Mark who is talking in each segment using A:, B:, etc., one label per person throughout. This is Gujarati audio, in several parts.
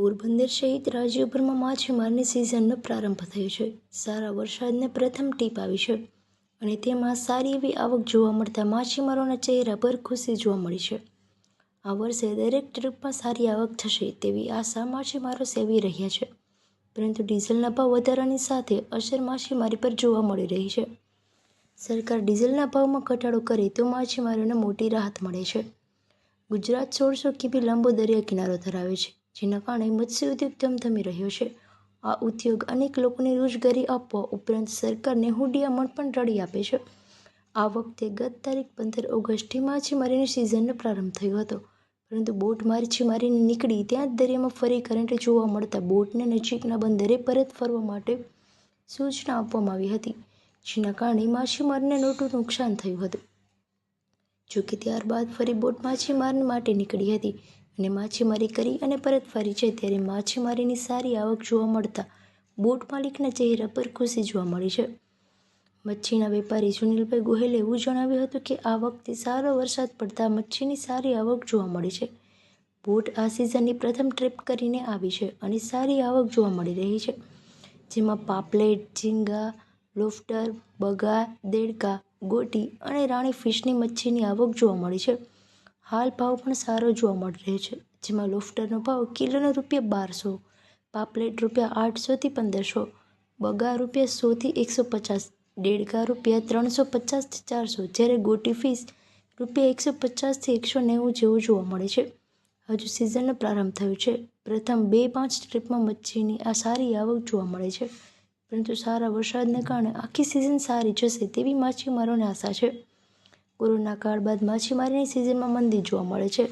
A: પોરબંદર સહિત રાજ્યભરમાં માછીમારની સિઝનનો પ્રારંભ થયો છે. સારા વરસાદને પ્રથમ ટીપ આવી છે અને તેમાં સારી એવી આવક જોવા મળતા માછીમારોના ચહેરા પર ખુશી જોવા મળી છે. આ વર્ષે દરેક ટ્રીપમાં સારી આવક થશે તેવી આશા માછીમારો સેવી રહ્યા છે. પરંતુ ડીઝલના ભાવ વધારાની સાથે અસર માછીમારી પર જોવા મળી રહી છે. સરકાર ડીઝલના ભાવમાં ઘટાડો કરે તો માછીમારોને મોટી રાહત મળે છે. ગુજરાત સોળસો કિમી લાંબો દરિયા કિનારો ધરાવે છે. જેના કારણે મત્સ્ય ઉદ્યોગ ધમધમી રહ્યો છે. આ ઉદ્યોગ અનેક લોકોને રોજગારી આપવા ઉપરાંત સરકારને હુંડિયામણ પણ રળી આપે છે. આ વખતે ગત તારીખ પંદર ઓગસ્ટથી માછીમારીની સિઝનનો પ્રારંભ થયો હતો. પરંતુ બોટ માછીમારીને નીકળી ત્યાં જ દરિયામાં ફરી કરંટ જોવા મળતા બોટને નજીકના બંદરે પરત ફરવા માટે સૂચના આપવામાં આવી હતી, જેના કારણે માછીમારને મોટું નુકસાન થયું હતું. જોકે ત્યારબાદ ફરી બોટ માછીમાર માટે નીકળી હતી અને માછીમારી કરી અને પરત ફરી છે ત્યારે માછીમારીની સારી આવક જોવા મળતા બોટ માલિકના ચહેરા પર ખુશી જોવા મળી છે. મચ્છીના વેપારી સુનિલભાઈ ગોહેલે એવું જણાવ્યું હતું કે આ વખતે સારો વરસાદ પડતા મચ્છીની સારી આવક જોવા મળી છે. બોટ આ સિઝનની પ્રથમ ટ્રીપ કરીને આવી છે અને સારી આવક જોવા મળી રહી છે. જેમાં પાપલેટ, ઝીંગા, લોફ્ટર, બગા, દેડકા, ગોટી અને રાણી ફિશની મચ્છીની આવક જોવા મળી છે. હાલ ભાવ પણ સારો જોવા મળી રહ્યો છે, જેમાં લોફ્ટરનો ભાવ કિલોનો રૂપિયા બારસો, પાપલેટ રૂપિયા આઠસોથી પંદરસો બગા રૂપિયા સોથી એકસો પચાસ દેડકા રૂપિયા ત્રણસો પચાસથી ચારસો, જ્યારે ગોટી ફીસ રૂપિયા એકસો પચાસથી એકસો નેવું જેવું જોવા મળે છે. હજુ સિઝનનો પ્રારંભ થયો છે. પ્રથમ બે પાંચ ટ્રીપમાં મચ્છીની આ સારી આવક જોવા મળે છે. પરંતુ સારા વરસાદને કારણે આખી સિઝન સારી જશે તેવી માછીમારોને આશા છે. કોરોના કાળ બાદ માછીમારીની સિઝનમાં મંદી જોવા મળે છે.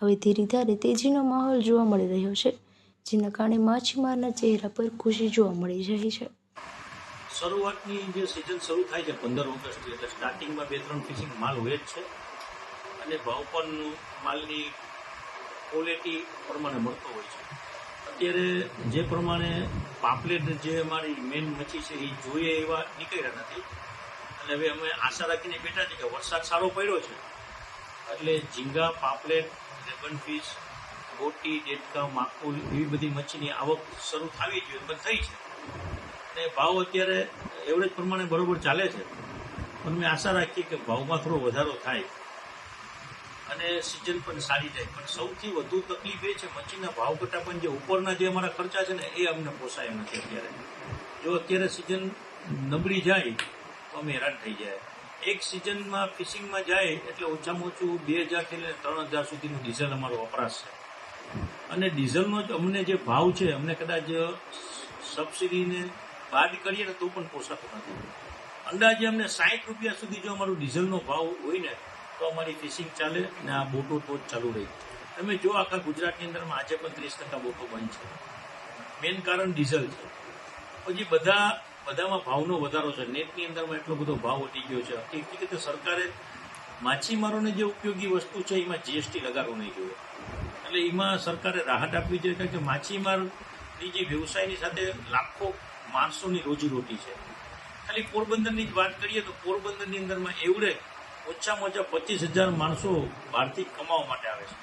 A: હવે ધીરે ધારે તેજીનો માહોલ જોવા મળી રહ્યો છે, જેના કારણે માછીમારના ચહેરા પર ખુશી જોવા મળી રહી છે.
B: શરૂઆતની જે સિઝન શરૂ થાય છે, પંદર ઓગસ્ટથી એટલે સ્ટાર્ટિંગમાં બે ત્રણ ફિશિંગ માલ હોય જ છે. અને ભાવ પણ માલની ક્વોલિટી પ્રમાણે મળતો હોય છે. અત્યારે જે પ્રમાણે પાપલેટ જે અમારી મેઇન મચ્છી છે, એ જોઈએ એવા નીકળ્યા નથી. અને હવે અમે આશા રાખીને બેઠા છે કે વરસાદ સારો પડ્યો છે. એટલે ઝીંગા, પાપલેટ ડ્રેગન ફિશ ગોટી ડેટકા માકુલ એવી બધી મચ્છીની આવક શરૂ થવી જોઈએ, પણ થઈ છે. અને ભાવ અત્યારે એવરેજ પ્રમાણે બરોબર ચાલે છે. પણ મેં આશા રાખીએ કે ભાવમાં થોડો વધારો થાય. અને સિઝન પણ સારી જાય. પણ સૌથી વધુ તકલીફ એ છે મચ્છીના ભાવ કરતાં પણ જે ઉપરના જે અમારા ખર્ચા છે ને, એ અમને પોસાય નથી અત્યારે. જો અત્યારે સિઝન નબળી જાય તો અમે હેરાન થઈ જાય. એક સિઝનમાં ફિશિંગમાં જાય એટલે ઓછામાં ઓછું બે હજારથી લઈને ત્રણ હજાર સુધીનું ડીઝલ અમારો વપરાશ છે. અને ડીઝલનો જ અમને જે ભાવ છે, અમને કદાચ સબસિડીને બાદ કરીએ ને તો પણ પોસાતો નથી. અંદાજે અમને સાઠ રૂપિયા સુધી જો અમારો ડીઝલનો ભાવ હોય ને, તો અમારી ફિશિંગ ચાલે અને આ બોટો તો ચાલુ રહી. તમે જો આખા ગુજરાતની અંદરમાં આજે પણ ત્રીસ ટકા બોટો બંધ છે. મેઇન કારણ ડીઝલ છે. પછી બધા બધામાં ભાવનો વધારો છે. નેટની અંદરમાં એટલો બધો ભાવ વધી ગયો છે. હકીકતે સરકારે માછીમારોને જે ઉપયોગી વસ્તુ છે, એમાં જીએસટી લગાડવું નહીં જોઈએ. એટલે એમાં સરકારે રાહત આપવી જોઈએ કારણ કે માછીમારની જે વ્યવસાયની સાથે લાખો માણસોની રોજીરોટી છે. ખાલી પોરબંદરની જ વાત કરીએ તો પોરબંદરની અંદરમાં એવરેજ ઓછામાં ઓછા પચીસ હજાર માણસો બહારથી કમાવા માટે આવે છે.